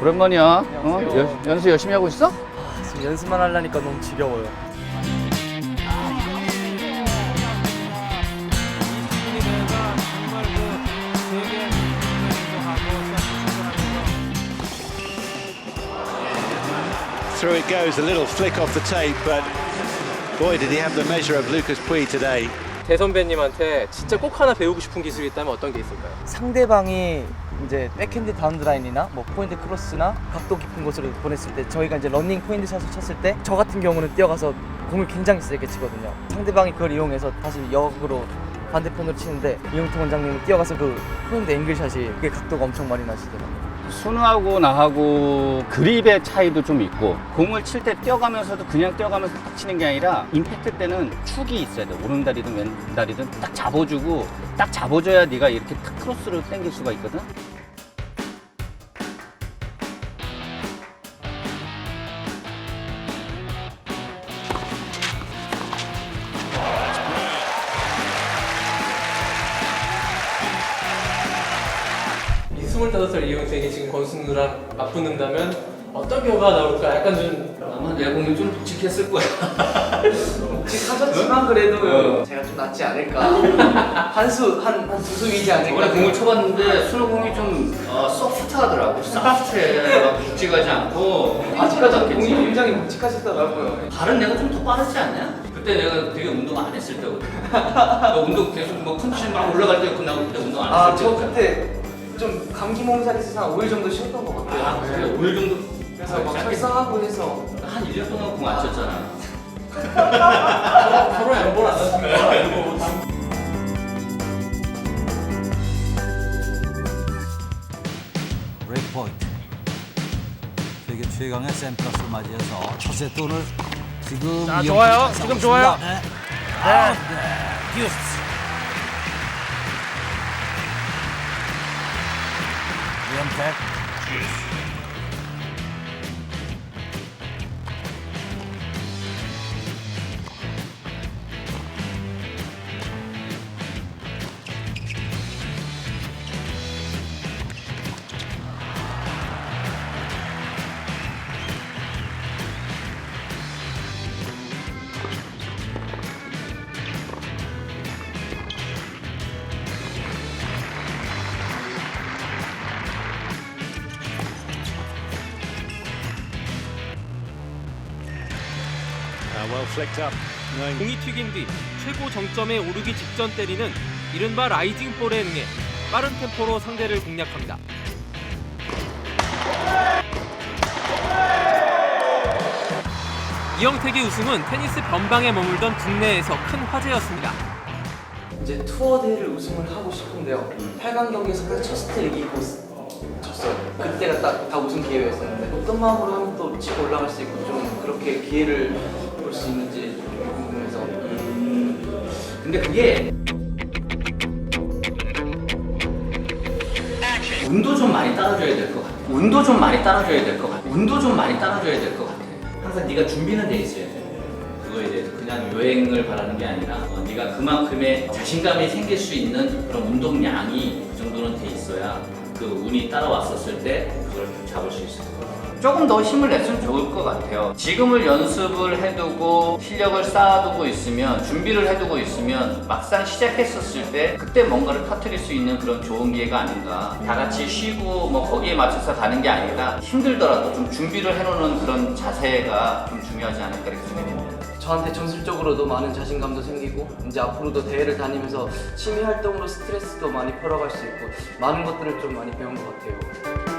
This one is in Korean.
오랜만이야. 어? 안녕하세요. 연- 연수 열심히 하고 있어? 지금 연습만 하려니까 너무 지겨워요. Through it goes, a little flick off the tape, but boy, did he have the measure of Lucas Pui today. 대 선배님한테 진짜 꼭 하나 배우고 싶은 기술이 있다면 어떤 게 있을까요? 상대방이 이제 백핸드 다운드라인이나 뭐 포인트 크로스나 각도 깊은 곳으로 보냈을 때 저희가 이제 러닝 포인트 샷을 쳤을 때 저 같은 경우는 뛰어가서 공을 굉장히 세게 치거든요. 상대방이 그걸 이용해서 다시 역으로 반대편으로 치는데 이용태 원장님은 뛰어가서 그 포인트 앵글샷이 그게 각도가 엄청 많이 나시더라고요. 순우하고 나하고 그립의 차이도 좀 있고 공을 칠 때 뛰어가면서도 그냥 뛰어가면서 딱 치는 게 아니라 임팩트 때는 축이 있어야 돼. 오른다리든 왼다리든 딱 잡아주고 딱 잡아줘야 네가 이렇게 탁 크로스를 당길 수가 있거든 25살 이용택이 지금 권순우랑 맞붙는다면 어떤 결과가 나올까? 약간 좀 아마 내 공이 좀 묵직했을 거야 묵직하셨지만 그래도 제가 좀 낫지 않을까. 한 수 한 한 두수 위지 않을까. 저번에 공을 쳐봤는데 순우 공이 좀 어, 소프트하더라고 소프트해 막 묵직하지 않고 아직까지 공이 굉장히 묵직하시더라고요. 발은 내가 좀 더 빠르지 않냐? 그때 내가 되게 운동 안 했을 때거든. 너 운동 계속 뭐 펀치 막 올라갈 때 끝나고 그때 운동 안 아, 했을 저 때. 그때 좀 감기 몸살이 있어서 한 5일 정도 쉬었던 것 같아요. 아 그래? 오일 정도? 그래서 막 설사하고 해서 한 1년 동안 공 안 쳤잖아. 서로 양보를 안 하시니까 브레이크 포인트. 세계 최강의 샌프라스를 맞이해서 첫 세트 오늘 지금 자, 좋아요. 잘 지금 좋아요. 있습니다. 네. 아, 네. 듀 스. 이 well flicked up. knowing 공이 튀긴 뒤 최고 정점에 오르기 직전 때리는 이른바 라이징 볼에 응해 빠른 템포로 상대를 공략합니다. 이영택의 우승은 테니스 변방에 머물던 국내에서 큰 화제였습니다. 이제 투어 대회를 우승을 하고 싶은데요. 8강 경기에서 딱첫 세트 이기고 졌어요. 그때가 딱 다 우승 기회였었는데 어떤 마음으로 하면 또 치고 올라갈 수 있고 좀 그렇게 기회를 볼 수 있는지 좀 궁금해서 근데 그게 운도 좀 많이 따라줘야 될 것 같아. 운도 좀 많이 따라줘야 될 것 같아. 운도 좀 많이 따라줘야 될 것 같아. 항상 네가 준비는 돼 있어야 돼. 그거 이제 그냥 여행을 바라는 게 아니라 어, 네가 그만큼의 자신감이 생길 수 있는 그런 운동량이 그 정도는 돼 있어야 그 운이 따라왔었을 때 그걸 잡을 수 있을 거야. 조금 더 힘을 냈으면 좋을 것 같아요. 지금을 연습을 해두고 실력을 쌓아두고 있으면 준비를 해두고 있으면 막상 시작했었을 때 그때 뭔가를 터뜨릴 수 있는 그런 좋은 기회가 아닌가. 다 같이 쉬고 뭐 거기에 맞춰서 가는 게 아니라 힘들더라도 좀 준비를 해놓는 그런 자세가 좀 중요하지 않을까 이렇게 생각이 듭니다. 저한테 전술적으로도 많은 자신감도 생기고 이제 앞으로도 대회를 다니면서 취미 활동으로 스트레스도 많이 풀어갈 수 있고 많은 것들을 좀 많이 배운 것 같아요.